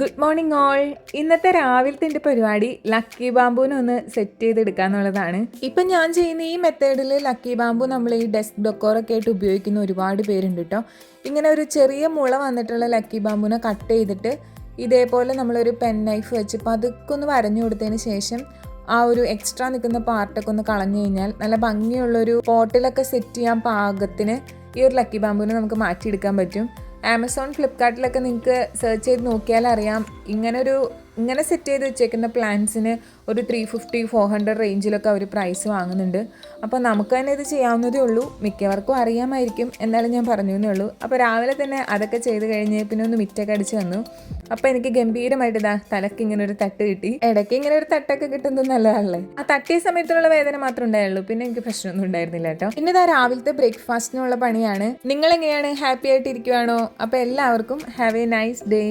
Good morning all ഇന്നത്തെ രാവിലത്തെ എന്റെ പരിപാടി ലക്കി ബാമ്പുവിനെ ഒന്ന് സെറ്റ് ചെയ്തെടുക്കുക എന്നുള്ളതാണ്. ഇപ്പം ഞാൻ ചെയ്യുന്ന ഈ മെത്തേഡിൽ ലക്കി ബാമ്പു നമ്മൾ ഈ ഡെസ്ക് ഡെക്കോറൊക്കെ ആയിട്ട് ഉപയോഗിക്കുന്ന ഒരുപാട് പേരുണ്ട് കേട്ടോ ഇങ്ങനെ ഒരു ചെറിയ മുള വന്നിട്ടുള്ള ലക്കി ബാമ്പുവിനെ കട്ട് ചെയ്തിട്ട് ഇതേപോലെ നമ്മളൊരു പെൻ നൈഫ് വെച്ച് പതുക്കെ ഒന്ന് വരഞ്ഞു കൊടുത്തതിന് ശേഷം ആ ഒരു എക്സ്ട്രാ നിൽക്കുന്ന പാർട്ടൊക്കെ ഒന്ന് കളഞ്ഞു കഴിഞ്ഞാൽ നല്ല ഭംഗിയുള്ളൊരു പോട്ടിലൊക്കെ സെറ്റ് ചെയ്യാൻ പാകത്തിന് ഈ ഒരു ലക്കി ബാമ്പുവിനെ നമുക്ക് മാറ്റിയെടുക്കാൻ പറ്റും. ആമസോൺ ഫ്ലിപ്കാർട്ടിലൊക്കെ നിങ്ങൾക്ക് സെർച്ച് ചെയ്ത് നോക്കിയാൽ അറിയാം. ഇങ്ങനൊരു ഇങ്ങനെ സെറ്റ് ചെയ്ത് വെച്ചേക്കുന്ന പ്ലാൻസിന് ഒരു ത്രീ ഫിഫ്റ്റി ഫോർ ഹൺഡ്രഡ് റേഞ്ചിലൊക്കെ അവർ പ്രൈസ് വാങ്ങുന്നുണ്ട്. അപ്പോൾ നമുക്ക് തന്നെ ഇത് ചെയ്യാവുന്നതേ ഉള്ളൂ. മിക്കവർക്കും അറിയാമായിരിക്കും. എന്നാലും ഞാൻ പറഞ്ഞു എന്നേ ഉള്ളൂ. അപ്പോൾ രാവിലെ തന്നെ അതൊക്കെ ചെയ്ത് കഴിഞ്ഞ് പിന്നെ ഒന്ന് മിറ്റൊക്കെ അടിച്ച് വന്നു. അപ്പോൾ എനിക്ക് ഗംഭീരമായിട്ട് ഇതാ തലക്ക് ഇങ്ങനെ ഒരു തട്ട് കിട്ടി. ഇടയ്ക്ക് ഇങ്ങനെ ഒരു തട്ടൊക്കെ കിട്ടുന്നത് നല്ലതല്ലേ? ആ തട്ടിയ സമയത്തുള്ള വേദന മാത്രമേ ഉണ്ടായുള്ളൂ. പിന്നെ എനിക്ക് പ്രശ്നമൊന്നും ഉണ്ടായിരുന്നില്ല കേട്ടോ. പിന്നെ ഇതാ രാവിലത്തെ ബ്രേക്ക്ഫാസ്റ്റിനുള്ള പണിയാണ്. നിങ്ങൾ എങ്ങനെയാണ് ഹാപ്പി ആയിട്ട് ഇരിക്കുവാണോ? അപ്പോൾ എല്ലാവർക്കും ഹാവ് എ നൈസ് ഡേ.